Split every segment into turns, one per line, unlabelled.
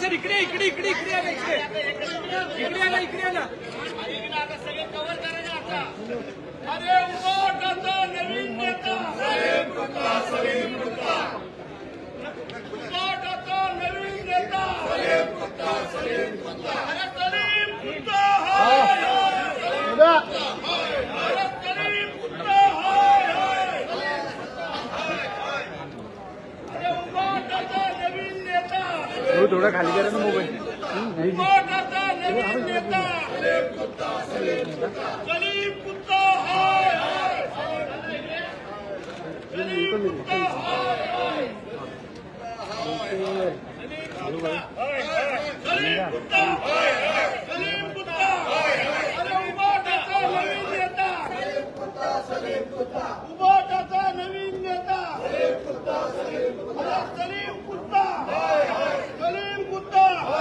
Sir इकडे इकडे इकडे इकडे आला इकडे. इकडे आला इकडे आला ना.
अरे उभा टाका नवीन
थोडा खाली करा ना मोबाईल
उभा टाका नवीन नेता सलीम कुत्ता हाय सलीम कुत्ता हाय सलीम कुत्ता सलीम कुत्ता अरे उभा टाका नवीन नेता उभा टाका नवीन नेता अरे सलीम कुत्ता सलीम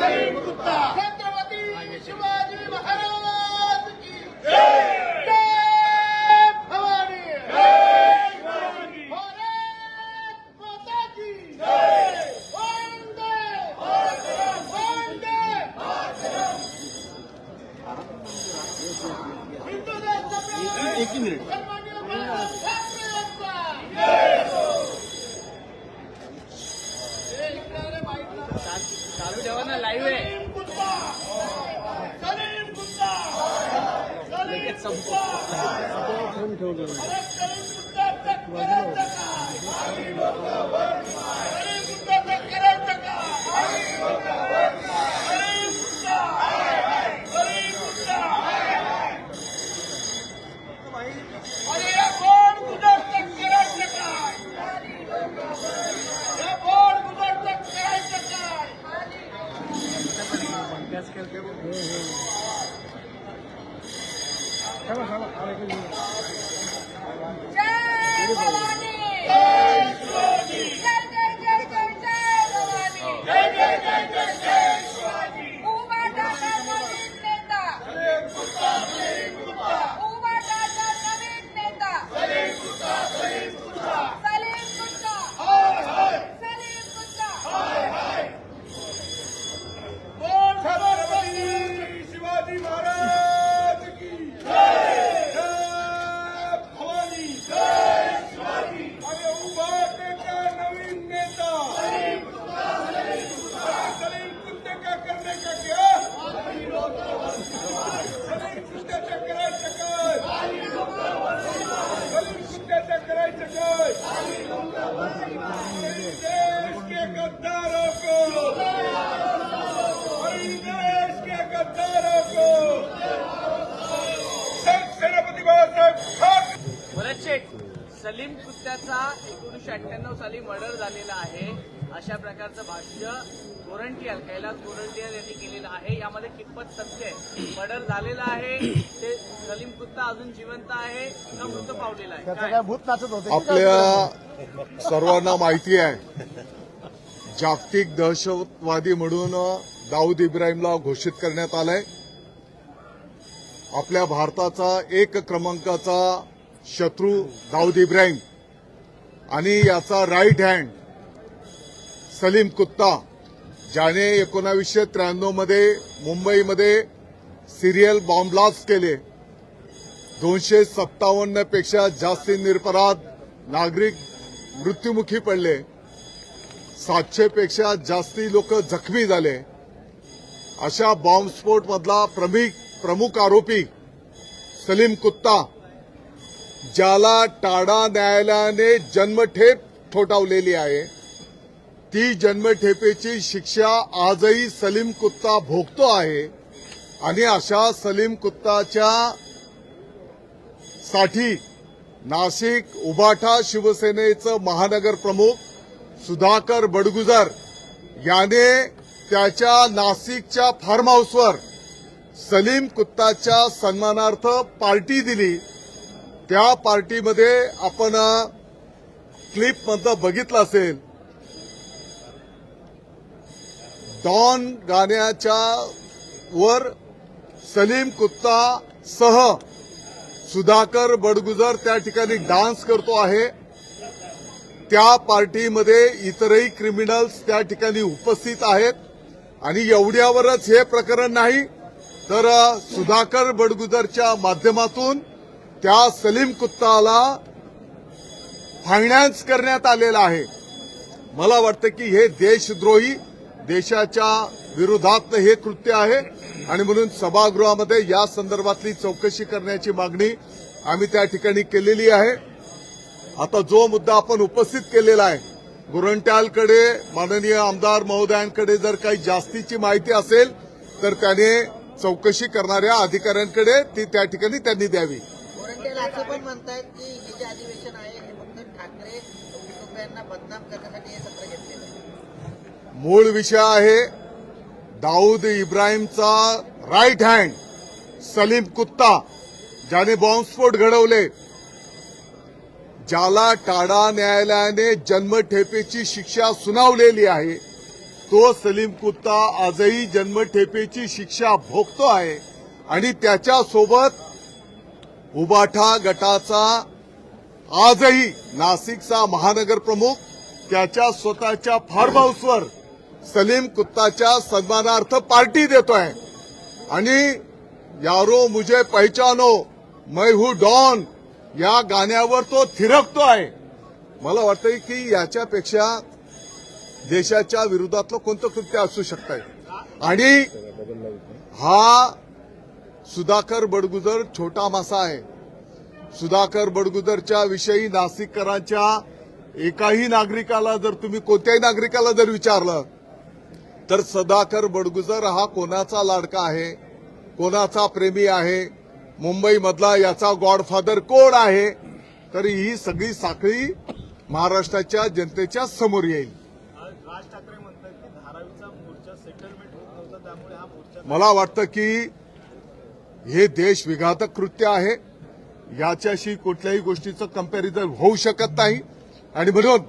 छत्रपती शिवाजी महाराज की भवानी। भारत माता की वंदे। वंदे। हिंदू
एक मिनिट
सन्माननीय बाळासाहेब ठाकरे यांचा हे इकडे रे बाईकला
चालू ठेवा ना लाईव्ह आहे
सलीम कुत्ता सलीम कुत्ता सलीम
लगेच संपव.
कुत्ता
फोन ठेवलं
अरे सलीम कुत्ता तक करायचं का सलीम कुत्ता तक करायचं का सलीम कुत्ता सलीम कुत्ता अरे या कोण कुत्ता तक करायचं काय या कोण कुत्ता तक करायचं काय
जय भवानी जय जय जय जय जय भवानी
जय जय जय जय जय शिवाजी
उभा टाका नवीन नेता
सलीम कुत्ता सलीम कुत्ता
उभा टाका नवीन नेता
सलीम कुत्ता सलीम कुत्ता
सलीम कुत्ता
हाय हाय
सलीम कुत्ता
हाय हाय बोल छत्रपती शिवाजी महाराज की जय जय भवानी जय शिवाजी अरे उभा टेका नवीन नेता सलीम कुत्ता सलीम कुत्ता सलीम कुत्ते का करने का क्या सलीम कुत्त्याच्या करायचं काय सलीम कुत्त्याच्या करायचं काय देश के गद्दारों को हरी देश के गद्दारों को सेनापती बाळासाहेब ठाकरे
भरत शेठ सलीम कुत्त्याचा एकोणीसशे अठ्ठ्याण्णव साली मर्डर झालेला आहे. अशा प्रकारचं भाष्य गोरंटियाल कैलास गोरंटियाल यांनी केलेलं आहे. यामध्ये कितपत सत्य आहे? मर्डर झालेला आहे. ते सलीम कुत्ता अजून जिवंत आहे. का मृत पावलेला आहे. काय?
आपल्या सर्वांना माहिती आहे. जागतिक दहशतवादी म्हणून दाऊद इब्राहिमला घोषित करण्यात आलंय. आपल्या भारताचा एक क्रमांकाचा शत्रू दाऊद इब्राहिम आणि याचा राईट हँड सलीम कुत्ता ज्याने एकोणावीसशे त्र्याण्णवमध्ये मुंबईमध्ये सिरियल बॉम्ब ब्लास्ट केले. दोनशे सत्तावन्नपेक्षा जास्ती निरपराध नागरिक मृत्युमुखी पडले. सातशेपेक्षा जास्ती लोक जखमी झाले. अशा बॉम्बस्फोटमधला प्रमुख प्रमुख आरोपी सलीम कुत्ता ज्याला टाडा न्यायालयाने जन्मठेप ठोठावलेली आहे. ती जन्मठेपेची शिक्षा आजही सलीम कुत्ता भोगतो आहे आणि अशा सलीम कुत्ताच्या साठी नाशिक उबाठा शिवसेनेचं महानगर प्रमुख सुधाकर बडगुजर याने त्याच्या नाशिकच्या फार्म हाऊसवर सलीम कुत्ताच्या सन्मानार्थ पार्टी दिली. त्या पार्टीमध्ये आपण क्लिप मधलं बघितलं असेल. डॉन गाण्याच्या वर सलीम कुत्ता सह सुधाकर बडगुजर त्या ठिकाणी डान्स करतो आहे. त्या पार्टीमध्ये इतरही क्रिमिनल्स त्या ठिकाणी उपस्थित आहेत. आणि एवढ्यावरच हे प्रकरण नाही तर सुधाकर बडगुजरच्या माध्यमातून त्या सलीम कुत्ताला फायनान्स करण्यात आलेला आहे. मला वाटतं की हे देशद्रोही देशाच्या विरोधात हे कृत्य आहे. आणि म्हणून सभागृहामध्ये या संदर्भातली चौकशी करण्याची मागणी आम्ही त्या ठिकाणी केलेली आहे. आता जो मुद्दा आपण उपस्थित केलेला आहे गुरंट्यालकडे माननीय आमदार महोदयांकडे जर काही जास्तीची माहिती असेल तर त्याने चौकशी करणाऱ्या अधिकाऱ्यांकडे ती त्या ठिकाणी त्यांनी द्यावी.
असं पण म्हणतायत की हे जे अधिवेशन आहे हे फक्त ठाकरे कुटुंबियांना बदनाम करण्यासाठी हे सत्र घेतलेलं आहे.
मूळ विषय आहे दाऊद इब्राहिमचा राईट हँड सलीम कुत्ता ज्याने बॉम्बस्फोट घडवले. ज्याला टाडा न्यायालयाने जन्मठेपेची शिक्षा सुनावलेली आहे तो सलीम कुत्ता आजही जन्मठेपेची शिक्षा भोगतो आहे. आणि त्याच्यासोबत उबाठा गटाचा आजही नाशिकचा महानगर प्रमुख त्याच्या स्वतःच्या फार्म हाऊसवर सलीम कुत्ताच्या सन्मानार्थ पार्टी देतोय. आणि यारो मुझे पहचानो मै हू डॉन या गाण्यावर तो थिरकतो आहे मला वाटतंय की याच्यापेक्षा देशाच्या विरोधातलं कोणतं कृत्य असू शकतंय. आणि हा सुधाकर बडगुजर छोटा मासा आहे. सुधाकर बडगुजरच्या विषयी नाशिककरांच्या एकाही नागरिकाला जर तुम्ही कोणत्याही नागरिकाला जर विचारलं तर सदाकर बडगुजर हा कोणाचा लाडका आहे? कोणाचा प्रेमी आहे? मुंबईमधला याचा गॉडफादर कोण आहे? तर ही सगळी साखळी महाराष्ट्राच्या जनतेच्या समोर येईल.
राज ठाकरे म्हणतात की धारावीचा मोर्चा सेटलमेंट होत नव्हता त्यामुळे मोर्चा
मला वाटतं की हे देश विघातक कृत्य आहे. याच्याशी कुठल्याही गोष्टीचं कंपॅरिझन होऊ शकत नाही. आणि म्हणून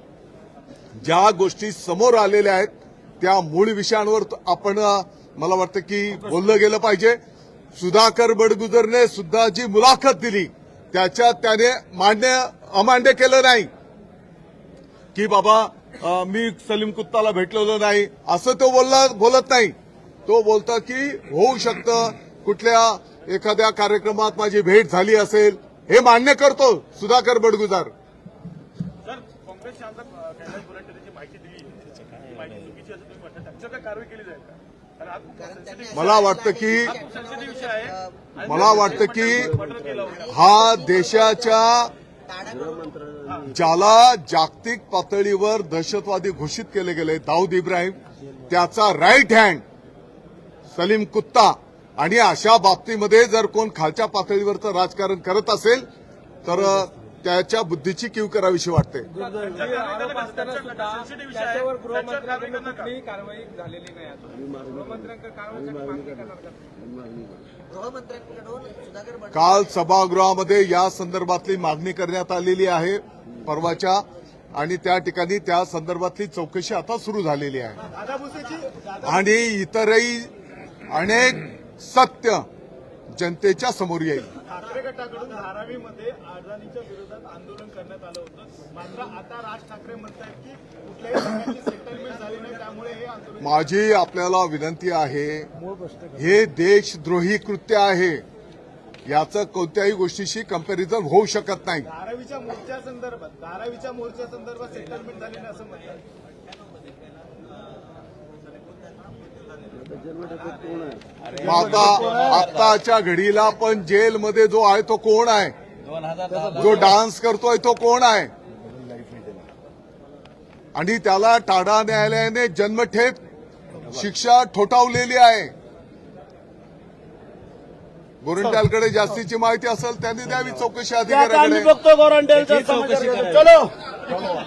ज्या गोष्टी समोर आलेल्या आहेत त्या मूळ विषयांवर आपण मला वाटतं की बोललं गेलं पाहिजे. सुधाकर बडगुजरने सुद्धा जी मुलाखत दिली. त्याच्यात त्याने मान्य अमान्य केलं नाही. की बाबा मी सलीम कुत्ताला भेटलेलो नाही. असं तो बोलला बोलत नाही. तो बोलतो की होऊ शकतं कुठल्या एखाद्या कार्यक्रमात माझी भेट झाली असेल हे मान्य करतो सुधाकर बडगुजार. मला वाटतं की मला वाटतं की हा देशाच्या ज्याला जागतिक पातळीवर दहशतवादी घोषित केले गेले दाऊद इब्राहिम त्याचा राईट हँड सलीम कुत्ता आणि अशा बाबतीमध्ये जर कोण खालच्या पातळीवरचं राजकारण करत असेल तर त्याच्या बुद्धीची कीव करावीशी वाटते. काल सभागृहामध्ये या संदर्भातली मागणी करण्यात आलेली आहे परवाच्या आणि त्या ठिकाणी त्या संदर्भातली चौकशी आता सुरू झालेली आहे. आणि इतरही अनेक सत्य जनतेच्या समोर येईल.
ठाकरे गटाकडून धारावीमध्ये अडाणीच्या विरोधात आंदोलन करण्यात आलं होतं. मात्र आता राज ठाकरे म्हणतायत की कुठल्याही प्रकारची सेटलमेंट झाली नाही त्यामुळे हे आंदोलन
माझी आपल्याला विनंती आहे हे देशद्रोही कृत्य आहे. याचं कोणत्याही गोष्टीशी कंपॅरिझन होऊ शकत नाही.
धारावीच्या मोर्चा संदर्भात धारावीच्या मोर्चा संदर्भात सेटलमेंट झाली नाही असं म्हणतात.
मग आता आत्ताच्या घडीला पण जेलमध्ये जो आहे तो कोण आहे? जो डान्स करतोय तो कोण आहे? आणि त्याला टाडा न्यायालयाने जन्मठेप शिक्षा ठोठावलेली आहे. गोरंट्यालकडे जास्तीची माहिती असेल त्यांनी द्यावी चौकशी अधिकाऱ्याकडे